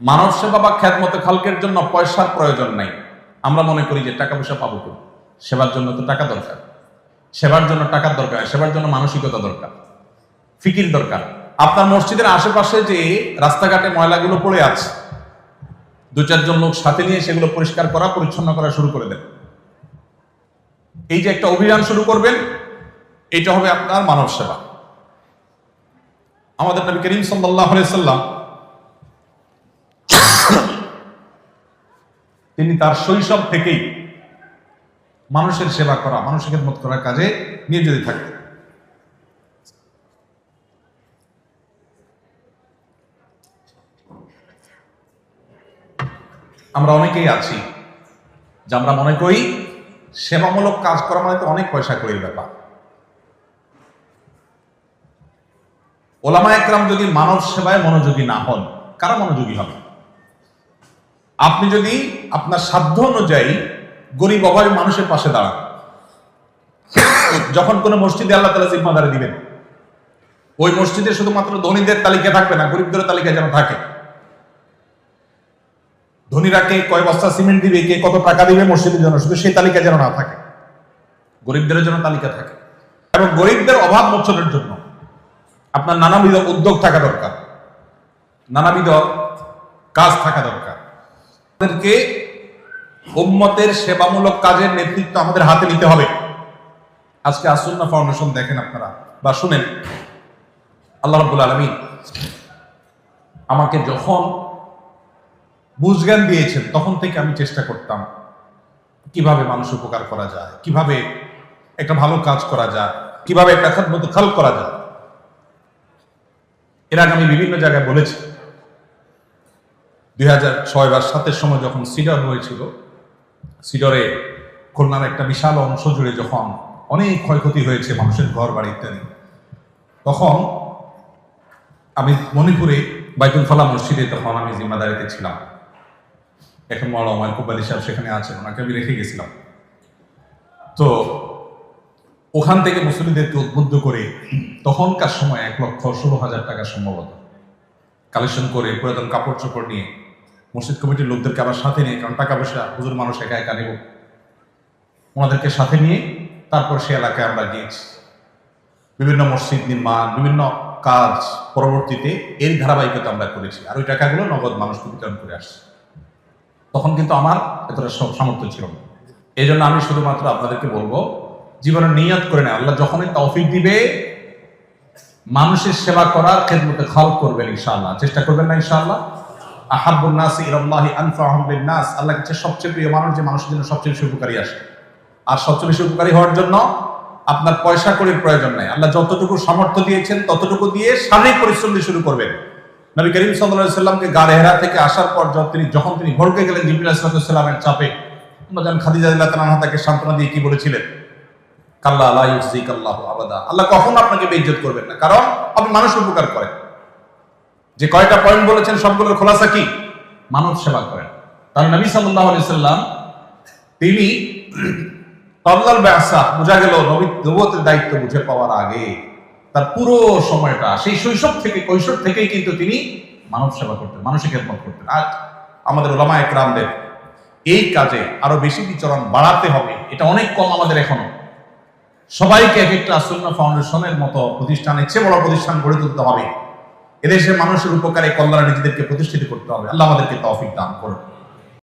মানব সেবা বা খ্যাতমতে খালকের জন্য পয়সার প্রয়োজন নাই। আমরা মনে করি যে টাকা পয়সা পাবো কই? সেবার জন্য তো টাকা দরকার। সেবার জন্য টাকার দরকার, সেবার জন্য মানসিকতা দরকার, ফিকির দরকার। আপনার মসজিদের আশেপাশে যে রাস্তাঘাটে ময়লাগুলো পড়ে আছে, দু চারজন লোক সাথে নিয়ে সেগুলো পরিষ্কার করা, পরিচ্ছন্ন করা শুরু করে দেন। এই যে একটা অভিযান শুরু করবেন, এটা হবে আপনার মানব সেবা। আমাদের নবী করিম সাল্লাহ সাল্লাম তিনি তার শৈশব থেকেই মানুষের সেবা করা মানুষের খেদমত করার কাজে নিয়োজিত থাকতেন। আমরা অনেকেই আছি যে আমরা মনে করি সেবামূলক কাজ করা মানে তো অনেক পয়সা করির ব্যাপার। ওলামা একরাম যদি মানব সেবায় মনোযোগী না হন, কারা মনোযোগী হবে? আপনি যদি আপনার সাধ্য অনুযায়ী গরিব অভাবী মানুষের পাশে দাঁড়ান, যখন কোনো মসজিদে আল্লাহ তালা জিম্মাদারি দিবেন, ওই মসজিদে শুধুমাত্র ধনীদের তালিকা থাকবে না গরিবদের তালিকা যেন থাকে। ধনীরা কে, কয় বস্তা সিমেন্ট দিবে, কে কত টাকা দিবে মসজিদের জন্য, শুধু সেই তালিকা যেন না থাকে। গরিবদের জন্য তালিকা থাকে। এবং গরিবদের অভাব মোচনের জন্য আপনার নানাবিধ উদ্যোগ থাকা দরকার। নানাবিধ কাজ থাকা দরকার। আমাদেরকে উম্মতের সেবামূলক কাজের নেতৃত্ব আমাদের হাতে নিতে হবে। আজকে আসুন্না ফাউন্ডেশন দেখেন আপনারা বা শুনেন। আল্লাহ রব্বুল আলমী আমাকে যখন বুঝজ্ঞান দিয়েছেন, তখন থেকে আমি চেষ্টা করতাম কীভাবে মানুষ উপকার করা যায়, কীভাবে একটা ভালো কাজ করা যায়, কীভাবে একটা খাদমত খাল করা যায়। এর আগে আমি বিভিন্ন জায়গায় বলেছি দুই হাজার ছয় বা সাতের সময় যখন সিডর হয়েছিল, সিডরে খুলনার একটা বিশাল অংশ জুড়ে যখন অনেক ক্ষয়ক্ষতি হয়েছে মানুষের ঘর বাড়ি ইত্যাদি, তখন আমি মণিপুরে বাইতুল ফালা মসজিদে তখন আমি জিম্মাদারিতে ছিলাম। এখন মৌলানা মাহকুব আলী সাহেব সেখানে আছেন, ওনাকে আমি রেখে গেছিলাম। তো ওখান থেকে মুসলিমদেরকে উদ্বুদ্ধ করে তখনকার সময় এক লক্ষ ষোলো হাজার টাকা সম্ভবত কালেকশন করে পুরাতন কাপড় চোপড় নিয়ে মসজিদ কমিটির লোকদেরকে আবার সাথে নিয়ে, কারণ টাকা পয়সা হুজুর মানুষ একা একা নেব। ওনাদেরকে সাথে নিয়ে তারপর সে এলাকায় আমরা গিয়েছি। বিভিন্ন মসজিদ নির্মাণ, বিভিন্ন কাজ পরবর্তীতে এর ধারাবাহিকতা আমরা করেছি, আর ওই টাকাগুলো নগদ মানুষকে বিতরণ করে আসছি। তখন কিন্তু আমার এতটা সামর্থ্য ছিল না। এই জন্য আমি শুধুমাত্র আপনাদেরকে বলব জীবনে নিয়ত করে নেয় আল্লাহ যখনই তৌফিক দিবে, মানুষের সেবা করার খেদমতে খাল করবেন ইনশাআল্লাহ। চেষ্টা করবেন না ইনশাআল্লাহ? আহাবুন নাস ইলাল্লাহি আনফাহুম লিন-নাস। আল্লাহ কাছে সবচেয়ে প্রিয় মানুষ যে মানুষের জন্য সবচেয়ে বেশি উপকারী আসে। আর সবচেয়ে বেশি উপকারী হওয়ার জন্য আপনার পয়সা করির প্রয়োজন নাই। আল্লাহ যতটুকু সামর্থ্য দিয়েছেন, ততটুকু দিয়ে শারীরিক পরিশ্রম দিয়ে শুরু করবেন। নবী করিম আলাইহি সাল্লামকে গাড়েহেরা থেকে আসার পর তিনি যখন তিনি ভড়কে গেলেন, জিবরিল আলাইহিস সালামের চাপে জান খাদিজা তাআলা তাকে সান্ত্বনা দিয়ে কি বলেছিলেন? কাল্লা আল্লাহ ইউজিক আল্লাহ আবাদা। আল্লাহ কখন আপনাকে বেইজ্জত করবেন না। কারণ আপনি মানুষ উপকার করেন। যে কয়টা পয়েন্ট বলেছেন সবগুলোর খোলাসা কি? মানব সেবা করেন। তার নবী সাল্লাল্লাহু আলাইহি সাল্লাম তিনি তবলাল ব্যাসা বোঝা গেল নবী দায়িত্ব বুঝে পাওয়ার আগে তার পুরো সময়টা, সেই শৈশব থেকে, কৈশোর থেকেই কিন্তু তিনি মানব সেবা করতেন, মানুষের খেদমত করতেন। আর আমাদের ওলামা একরামদের এই কাজে আরও বেশি বিচরণ বাড়াতে হবে, এটা অনেক কম আমাদের এখনও। সবাইকে এক একটা আসন্না ফাউন্ডেশনের মতো প্রতিষ্ঠানের চেয়ে বড় প্রতিষ্ঠান গড়ে তুলতে হবে। এদেশের মানুষের উপকারে কল্যাণে নিজেদেরকে প্রতিষ্ঠিত করতে হবে। আল্লাহ আমাদেরকে তৌফিক দান করুন।